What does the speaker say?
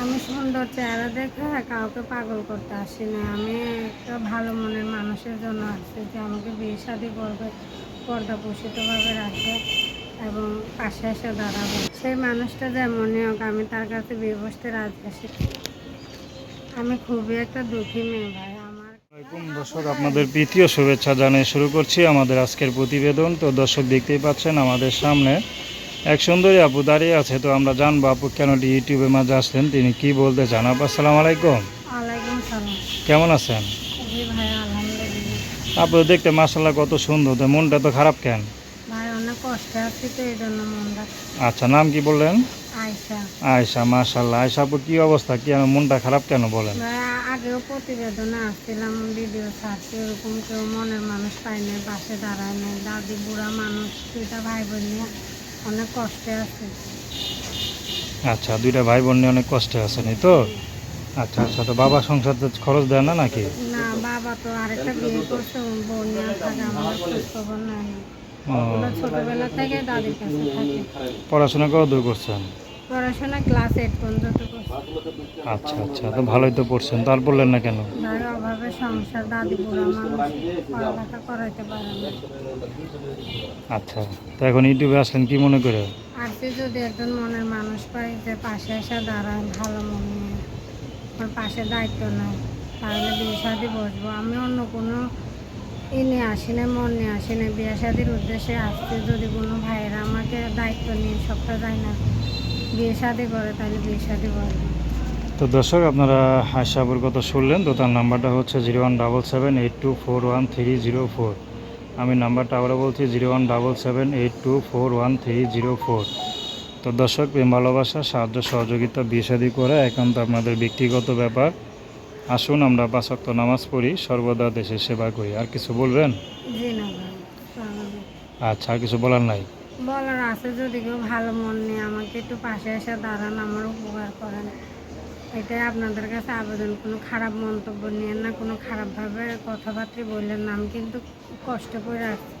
আমি সুন্দর চেহারা দেখে কাউকে পাগল করতে আসি না। আমি একটা ভালো মনের মানুষের জন্য আসছি যে আমাকে বিয়ে শাদি করবে, পর্দা পোষিতভাবে রাখবে এবং পাশে এসে দাঁড়াবে। সেই মানুষটা যেমনই হোক, আমি তার কাছে বিয়ে বসতে রাজি আছি। আমি খুবই একটা দুঃখী মেয়ে ভাই। দর্শক, আপনাদের প্রীতীয় শুভেচ্ছা জানিয়ে শুরু করছি আমাদের আজকের প্রতিবেদন। তো দর্শক দেখতেই পাচ্ছেন আমাদের সামনে এক সুন্দরী আপু দাঁড়িয়ে আছে তো আমরা জানব আপু কেন ইউটিউবের মাঝে আসলেন তিনি কি বলতে চান? আপু আসসালামু আলাইকুম। কেমন আছেন? আপু দেখতে মাসাল্লাহ কত সুন্দর তো মনটা তো খারাপ কেন? আচ্ছা নাম কি বললেন? আয়সা মাশাল্লাহ আয়সা আপু কি অবস্থা? কি মনটা খারাপ কেন বলেন? ভাই আগেও প্রতিবেদনে আসছিলাম ভিডিও ছাড়ছি এরকম কেউ মনের মানুষ পাই নাই পাশে দাঁড়ায় নাই দাদি বুড়া মানুষ দুইটা ভাই বোন নিয়ে। অনেক কষ্টে আছে। আচ্ছা দুইটা ভাই বোন নিয়ে অনেক কষ্টে আছেন এই তো? আচ্ছা আচ্ছা তো বাবা সংসার তো খরচ দেয় না নাকি? না বাবা তো আরেকটা বিয়ে করছে বোন নিয়ে থাকে আমার খবর নাই। ও, ছোটবেলা থেকে দাদির কাছে থাকে। পড়াশোনা কত দূর করছেন? পড়াশোনা ক্লাস এইট পর্যন্ত আচ্ছা আচ্ছা তো ভালোই তো পড়ছেন। তার বললেন না কেন? যার অভাবে সংসার দাদি বুড়া মানুষ পড়ালেখা করাইতে পারে না। আচ্ছা তো এখন ইউটিউবে আসলেন কি মনে করে? আর সে যদি একজন মনের মানুষ পাই যে পাশে এসে দাঁড়ায় ভালো মন আমার পাশে দায়িত্ব নেয় তাহলে বিয়ে শাদি বসবো। আমি অন্য কোনো ই নিয়ে আসি না মন নিয়ে আসি না। বিয়ে শাদির উদ্দেশ্যে আসছে যদি কোনো ভাইয়েরা আমাকে দায়িত্ব নিয়ে সবটা যায় না। বিয়ে শাদি করে তাহলে বিয়ে শাদি বসবো তো দর্শক আপনারা হাসাবুর কথা শুনলেন। তো তার নাম্বারটা হচ্ছে zero one double seven eight two four one three zero four. আমি নাম্বারটা আবারও বলছি zero one double seven eight two four one three zero four. তো দর্শক প্রেম ভালোবাসা সাহায্য সহযোগিতা বিয়ে শাদী করে একান্ত আপনাদের ব্যক্তিগত ব্যাপার। আসুন আমরা পাঁচক্ত নামাজ পড়ি সর্বদা দেশের সেবা করি। আর কিছু বলবেন। আচ্ছা আর কিছু বলার নাই? বলার আছে যদি কেউ ভালো মন নেই আমাকে একটু পাশে এসে দাঁড়ান, আমার উপকার করেন। এটাই আপনাদের কাছে আবেদন। কোনো খারাপ মন্তব্য নিয়ে না, কোনো খারাপভাবে কথাবার্তা বললেন না। আমি কিন্তু কষ্ট করে আসছি